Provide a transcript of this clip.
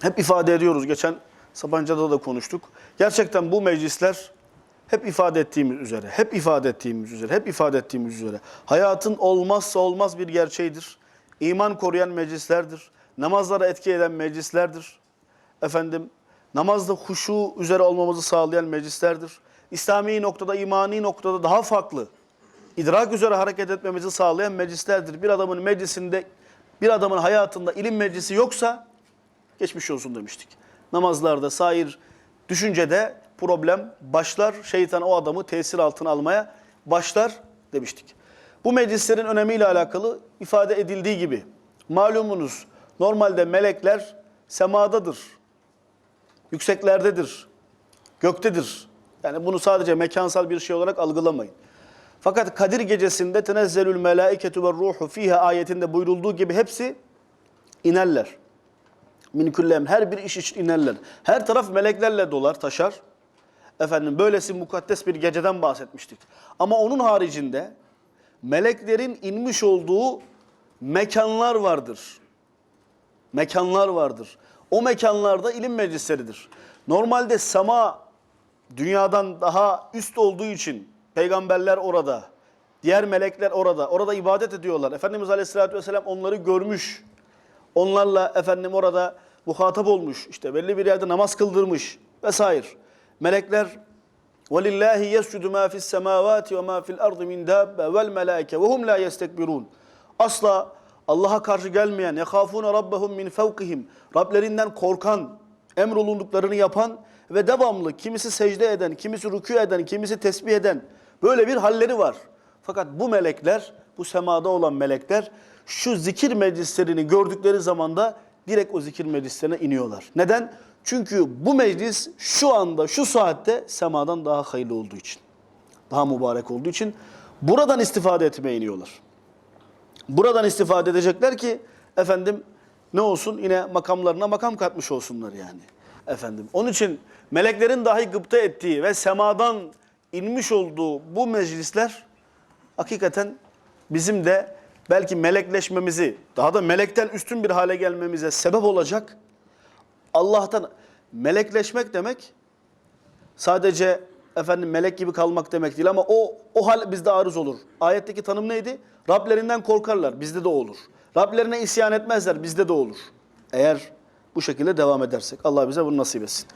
hep ifade ediyoruz. Geçen Sapanca'da da konuştuk. Gerçekten bu meclisler hep ifade ettiğimiz üzere, hep ifade ettiğimiz üzere, hep ifade ettiğimiz üzere hayatın olmazsa olmaz bir gerçeğidir. İman koruyan meclislerdir. Namazlara etki eden meclislerdir. Efendim namazda huşu üzere olmamızı sağlayan meclislerdir. İslami noktada, imani noktada daha farklı idrak üzere hareket etmemizi sağlayan meclislerdir. Bir adamın meclisinde, bir adamın hayatında ilim meclisi yoksa geçmiş olsun demiştik. Namazlarda, sair düşüncede problem başlar. Şeytan o adamı tesir altına almaya başlar demiştik. Bu meclislerin önemiyle alakalı ifade edildiği gibi malumunuz normalde melekler semadadır, yükseklerdedir, göktedir. Yani bunu sadece mekansal bir şey olarak algılamayın. Fakat Kadir gecesinde tenezzelül melaiketu ve ruhu fiha ayetinde buyurulduğu gibi hepsi inerler. Min kullem her bir iş için inerler. Her taraf meleklerle dolar, taşar. Efendim böylesi mukaddes bir geceden bahsetmiştik. Ama onun haricinde meleklerin inmiş olduğu mekanlar vardır. Mekanlar vardır. O mekanlarda ilim meclisleridir. Normalde sema dünyadan daha üst olduğu için peygamberler orada, diğer melekler orada, orada ibadet ediyorlar. Efendimiz Aleyhisselatü Vesselam onları görmüş. Onlarla efendim orada muhatap olmuş. İşte belli bir yerde namaz kıldırmış vesaire. Melekler وَلِلَّهِ يَسْجُدُ مَا فِي السَّمَاوَاتِ وَمَا فِي الْأَرْضِ مِنْ دَابَّ وَالْمَلَائِكَ وَهُمْ لَا يَسْتَكْبِرُونَ Asla Allah'a karşı gelmeyen, يَخَافُونَ رَبَّهُمْ مِنْ فَوْقِهِمْ Rablerinden korkan, emrolunduklarını yapan ve devamlı kimisi secde eden, kimisi rükû eden, kimisi tesbih eden böyle bir halleri var. Fakat bu melekler, bu semada olan melekler şu zikir meclislerini gördükleri zaman da direkt o zikir meclislerine iniyorlar. Neden? Çünkü bu meclis şu anda, şu saatte semadan daha hayırlı olduğu için. Daha mübarek olduğu için buradan istifade etmeye iniyorlar. Buradan istifade edecekler ki efendim ne olsun yine makamlarına makam katmış olsunlar yani. Efendim. Onun için meleklerin dahi gıpta ettiği ve semadan inmiş olduğu bu meclisler hakikaten bizim de belki melekleşmemizi, daha da melekten üstün bir hale gelmemize sebep olacak. Allah'tan melekleşmek demek sadece efendim melek gibi kalmak demek değil ama o o hal bizde arız olur. Ayetteki tanım neydi? Rablerinden korkarlar. Bizde de olur. Rablerine isyan etmezler. Bizde de olur. Eğer bu şekilde devam edersek. Allah bize bunu nasip etsin.